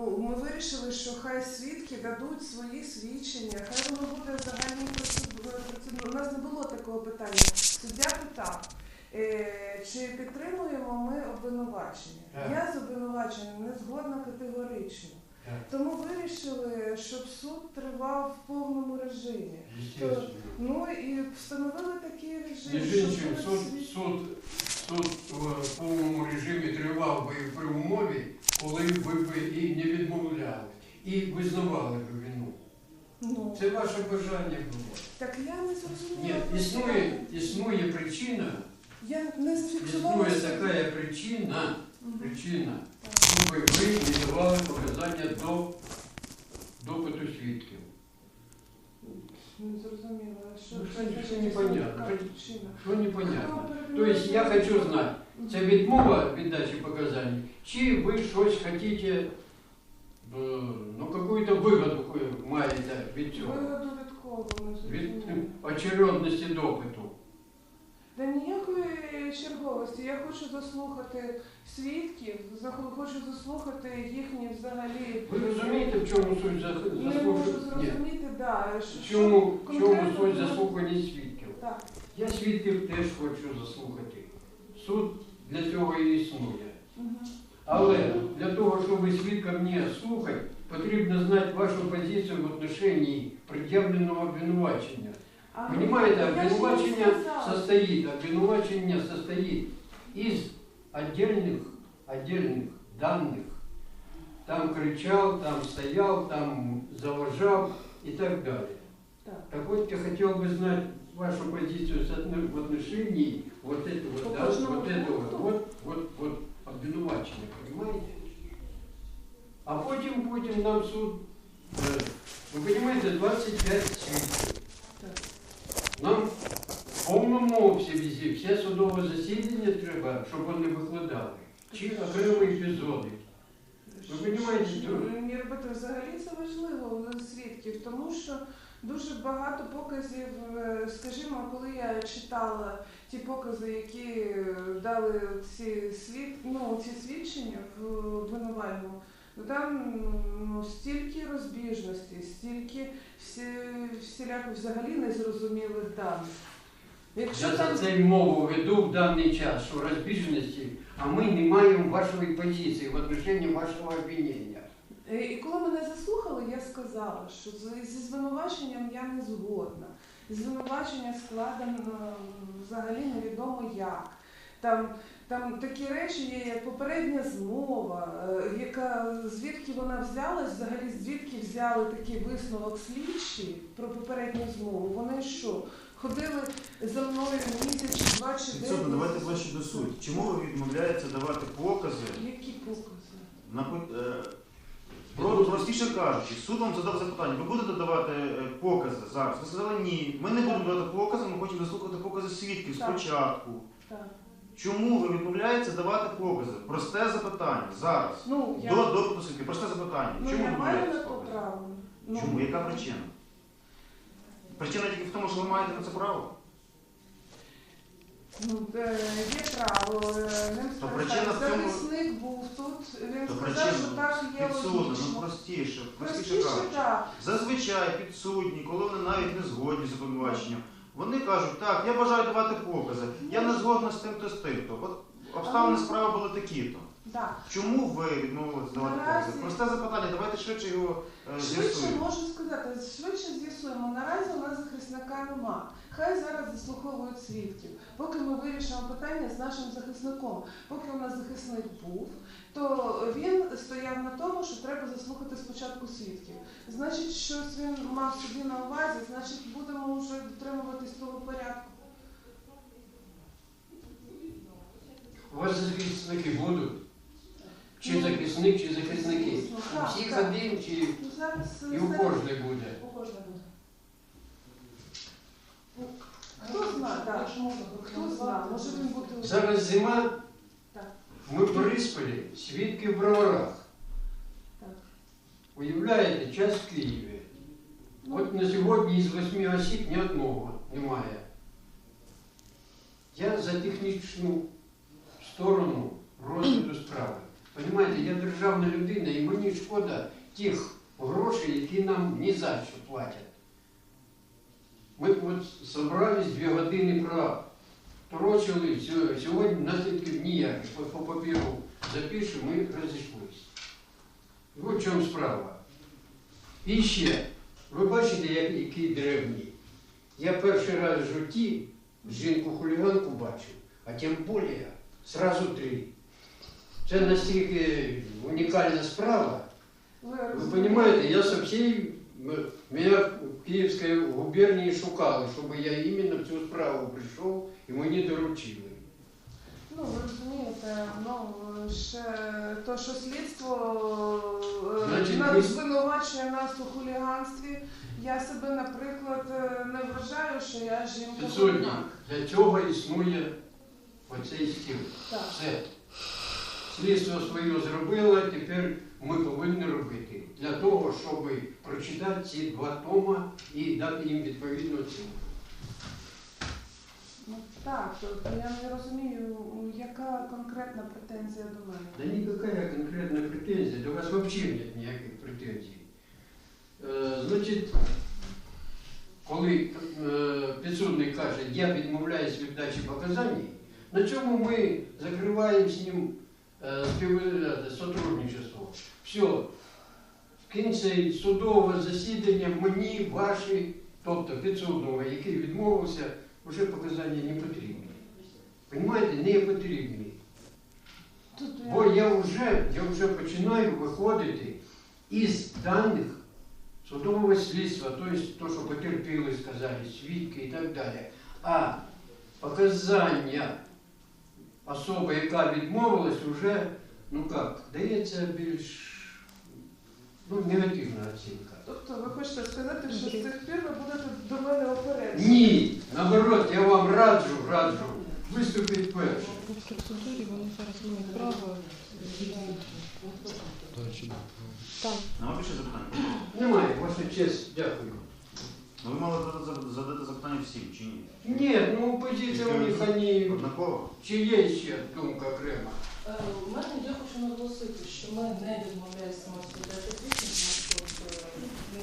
Ми вирішили, що хай свідки дадуть свої свідчення, хай воно буде загальній процедурі. У нас не було такого питання. Суддя питав, е, чи підтримуємо ми обвинувачення. Я з обвинуваченням не згодна категорично. Тому вирішили, щоб суд тривав в повному режимі. Естественно. Ну і встановили такий режим. Що суд, суд, суд в повному режимі тривав би при умові, коли ви б і не відмовляли, і визнавали б вину. Ну, Це ваше бажання було. так я не Ні, зрозуміла. існує, існує причина, Я не зафіксувала. існує така причина, Мгм. причина, щоб ви не давали показання до допиту свідків. Не зрозуміла, що Ну, це що- за що якась непонятно. така причина. Що непонятно? Тобто я хочу знати, це відмова від дачі показань, чи ви щось хочете, е, ну, какую-то вигоду маєте від цього, Вигоду від кого від очередності допиту. Та ніякої черговості. Я хочу заслухати свідків, хочу заслухати їхні взагалі. Ви розумієте, в чому суть за- Не можу зрозуміти, да, В що- чому, в чому суть заслухання свідків? Так. Я свідків теж хочу заслухати. Суд для цього і існує. Мгм. Але для того, щоб свідка мене слухати, потрібно знати вашу позицію в отношенні пред'явленого обвинувачення. А Понимаете, я ж не обвинувачення сказала. состоит, обвинувачення состоит из отдельных, отдельных данных. Там кричал, там стоял, там завожал и так далее. Так. Так вот, я хотел бы знать вашу позицию в отношении вот этого, По да, вот этого, вот, вот, вот обвинувачення, понимаете? А потім, потім нам суд, е, ви розумієте, 25 свідків. Нам в повному обсязі все судове засідання треба, щоб вони викладали. Чи окремі епізоди. Ви розумієте, що- взагалі це важливо у свідків, тому що дуже багато показів, е, скажімо, коли я читала ті покази, які дали ці свід, ну, ці свідчення в обвинувальному, то там ну, стільки розбіжностей, стільки всі, всіляко взагалі незрозумілих даних. Якщо Я там за це мову веду в даний час, що розбіжності, а ми не маємо вашої позиції в отношенні вашого обвинення. Е, І коли мене заслухали, я сказала, що зі звинуваченням я не згодна. Звинувачення складено взагалі невідомо як. Там, там такі речі є, як попередня змова, е, яка звідки вона взялась, взагалі звідки взяли такий висновок слідчі про попередню змову. Вони що, ходили за мною місяць, чи два чи дев'ять? давайте ближче до суті. Чому ви відмовляєтеся давати покази? Які покази? На, е, про, простіше кажучи, суд вам задав запитання, ви будете давати е, покази зараз? Ви сказали ні. Ми не будемо давати покази, ми хочемо заслухати покази свідків Так. спочатку. Так. Чому ви відмовляєтеся давати покази? Просте запитання зараз. Ну, я, До допиту свідків. Просте запитання. ну, Чому я ви маю на відмовляєтеся то покази? право. Ну, Чому? Яка причина? Причина тільки в тому, що ви маєте на це право. Ну, е, є право, е, ним То причина в цьому- Захисник був тут, він То сказав, причина що так є Підсудно, ну логічно. простіше, простіше Простіше кажучи. так. Зазвичай підсудні, коли вони навіть не згодні з обвинуваченням, вони кажуть, так, я бажаю давати покази, я не згодна з тим-то з тим-то. От обставини справи були такі-то. Так. Чому ви відмовилися давати Наразі- покази? Просте запитання, давайте швидше його е, Швидше з'ясуємо. можу сказати, швидше з'ясуємо. Наразі у нас захисника нема. Хай зараз заслуховують свідків. Поки ми вирішимо питання з нашим захисником. Поки у нас захисник був, то він стояв на тому, що треба заслухати спочатку свідків. Значить, щось він мав собі на увазі, значить будемо вже дотримуватись того порядку. У вас захисники будуть? Чи захисник, чи захисники? Ну, У всіх один, чи Ну, і у кожної буде? У кожного буде. Хто знає, так, хто знає, може він буде. Зараз зима, ми в Борисполі, свідки в броварах. Уявляєте, час в Києві. Ну, От на сьогодні із восьми осіб ні одного немає. Я за технічну сторону розгляду справи. Понимаєте, я державна людина і мені шкода тих грошей, які нам ні за що платять. Ми от зібрались дві години проторочили, все, сьогодні наслідків ніяких. По, папіру запишемо, ми розійшлися. От в чому справа. І ще, ви бачите, як, який древній. Я перший раз в житті жінку-хуліганку бачив, а тим більше сразу три. Це настільки унікальна справа. Ви розумієте? я со всей, меня в Киевской губернии шукали, чтобы я именно в цю справу прийшов і мені доручили. Ну, ви розумієте, ну ще то, що слідство е, Значить, нас ви- звинувачує нас у хуліганстві. Я себе, наприклад, е, не вважаю, що я жінка хуліган. для цього існує оцей стіл. Так. Все. Слідство своє зробило, тепер ми повинні робити для того, щоб прочитати ці два тома і дати їм відповідну оцінку. Ну так, тобто я не розумію, яка конкретна претензія до мене. Да никакая конкретная претензия, до вас вообще нет ніяких претензій. Е, значить, коли е, підсудний каже, я відмовляюсь від дачі показань, на чому ми закриваємо з ним е, спів- е, сотрудничество. Все, в кінці судового засідання мені ваші, тобто підсудного, який відмовився, вже показання не потрібні. Понимаєте, не потрібні. Бо я вже, я вже починаю виходити із даних судового слідства, тобто то, що потерпіли, сказали, свідки і так далі. А показання особи, яка відмовилась, вже, ну як, дається більш ну, негативна оцінка. Тобто ви хочете сказати, що з цих пір ви будете до мене опереджені? Ні, наоборот, я вам раджу, раджу виступити першим. В процедурі вони зараз мають право там. Нема більше запитань? Немає, ваша честь, дякую. Ну, ви мали задати- задати запитання всім, чи ні? Ні, ну позиція у них вони Однаково? Чи є ще думка окрема? Е, У мене я хочу наголосити, що ми не відмовляємося розповідати свідчення, тому що е, ми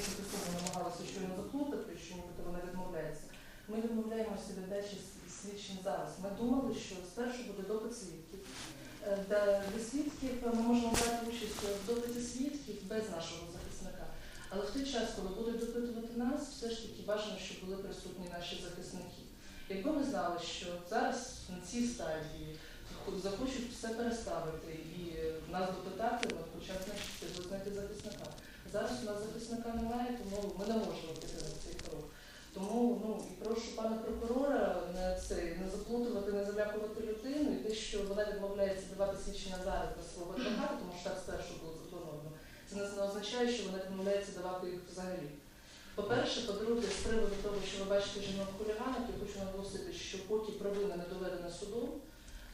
намагалися щойно заплутати, що нібито вона відмовляється. Ми відмовляємося від дачі с- свідчень зараз. Ми думали, що спершу буде допит свідків. Е, де- свідків ми можемо брати участь в допиті свідків без нашого захисника. Але в той час, коли будуть допитувати нас, все ж таки бажано, щоб були присутні наші захисники. Якби ми знали, що зараз на цій стадії захочуть все переставити і нас допитати, ми хоча б значить знайти захисника. Зараз у нас захисника немає, тому ми не можемо піти на цей крок. Тому ну і прошу пана прокурора не це не заплутувати, не залякувати людину, і те, що вона відмовляється давати свідчення зараз на свого адвоката, тому що так спершу було. Це не означає, що вона відмовляється давати їх взагалі. По-перше, по-друге, з приводу того, що ви бачите жінок хуліганок, я хочу наголосити, що поки провина не доведена судом,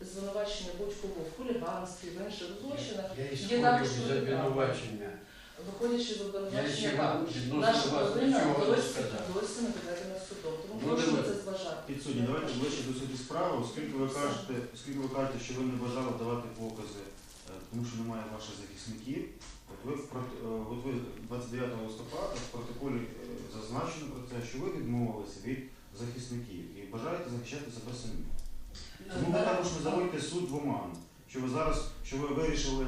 звинувачення будь-кого в хуліганстві, в інших злочинах, Є також з обвинувачення. виходячи з обвинувачення, також наша провина досі, не доведена судом. Тому прошу на це зважати. Підсудні, давайте ближче до суті справи, оскільки ви кажете, оскільки ви кажете, що ви не бажали давати покази, е, тому що немає ваших захисників. Ви е, ви 29 листопада в протоколі е, зазначено про те, що ви відмовилися від захисників і бажаєте захищати себе самі. Тому ви також не заводьте суд в оману, що ви зараз, що ви вирішили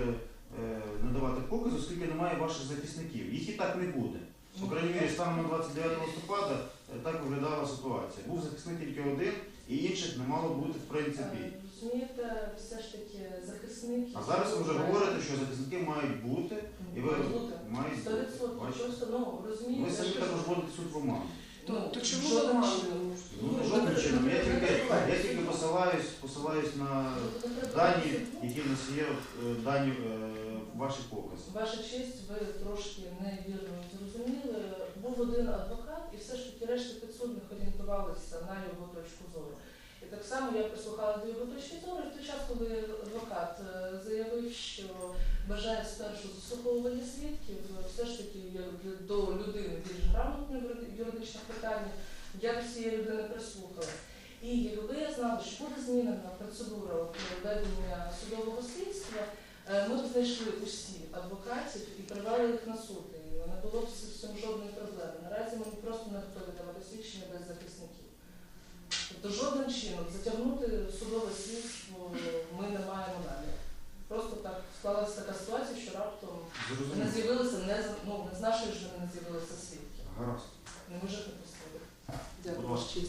е, надавати покази, оскільки немає ваших захисників. Їх і так не буде. По крайній мірі, станом на 29 листопада так виглядала ситуація. Був захисник тільки один, і інших не мало бути в принципі. Е, Розумієте, все ж таки захисник. А зараз ви вже говорите, що захисники мають бути, і ви Мають бути. мають Сто відсотків. Бачите? Просто ну розумієте. Ви самі що- також вводите суд в оману. Ну, То чому жодним ви. Ну, жодним чином. Я тільки, я тільки посилаюсь, посилаюсь на дані, які в нас є, е, дані е, ваші покази. Ваша честь, ви трошки невірно зрозуміли. Був один адвокат, і все ж таки решта підсудних орієнтувалися на його точку зору. І так само я прислухала до його точки зору, і в той час, коли адвокат е, заявив, що бажає спершу заслуховування свідків, все ж таки до людини більш грамотної в юридичних питаннях, я до цієї людини прислухала. І якби я знала, що буде змінена процедура ведення судового слідства, Е, Ми знайшли усі адвокатів і привели їх на суд. І не було б з цим жодної проблеми. Наразі ми просто не готові давати свідчення без захисників. Тобто жодним чином затягнути судове слідство ми не маємо наміру. Просто так склалася така ситуація, що раптом не Зрозуміло. з'явилися не з ну не з нашої ж не з'явилися свідки. Гаразд. Не може не пустили. Будь ласка.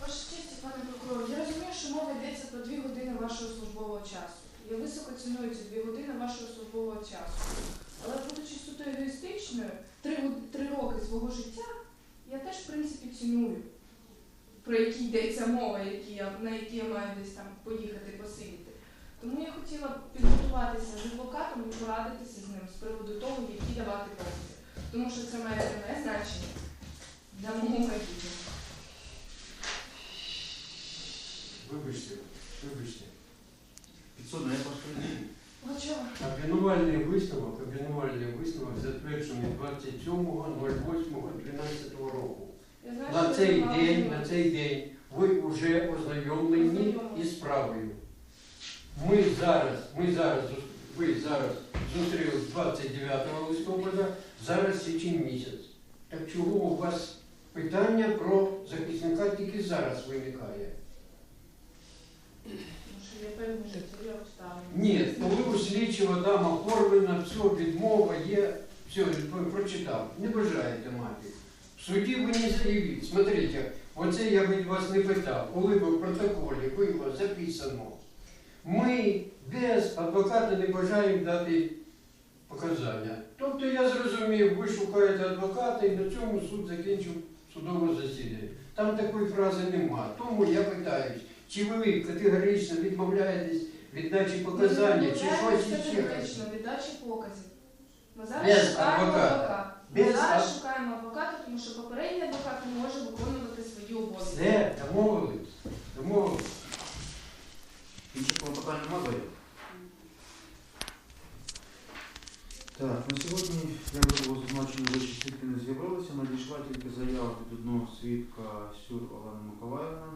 Ваша честь, пане прокурор, я розумію, що мова йдеться про дві години вашого службового часу. Я високо ціную ці дві години вашого службового часу. Але будучи суто егоїстичною, три, три роки свого життя я теж в принципі ціную, про які йдеться мова, які я, на які я маю десь там поїхати посидіти. Тому я хотіла підготуватися з адвокатом і порадитися з ним з приводу того, які давати покази. Тому що це має значення для мого майбутнього. Вибачте, вибачте. Підсудний, як ваш кредит? Хоча Обвинувальний висновок, обвинувальний висновок затверджений 27.08.12 року. На цей день, на цей день ви вже ознайомлені Ознайомлені. із справою. Ми зараз, ми зараз, ви зараз зустрілись 29 листопада, зараз січень місяць. Так чого у вас питання про захисника тільки зараз виникає? Ні, коли у слідчого дама оформлена, все, відмова є, все, прочитав. Не бажаєте мати. В суді ви не заявіть. Смотрите, оце я від вас не питав. Коли ви в протоколі було записано. Ми без адвоката не бажаємо дати показання. Тобто я зрозумів, ви шукаєте адвоката і на цьому суд закінчив судове засідання. Там такої фрази нема. Тому я питаюсь, чи ви категорично відмовляєтесь від дачі показання, чи щось іще? Категорично, віддачі показів. Ми зараз Без шукаємо адвоката. адвоката. Без Ми зараз ад- шукаємо адвоката, тому що попередній адвокат не може виконувати свої обов'язки. Все, домовились. Домовились. Інших клопотань нема заяв? Так, на сьогодні, як вже було зазначено, вищі свідки не з'явилися. Надійшла тільки заява від одного свідка Сюр Олени Миколаївна.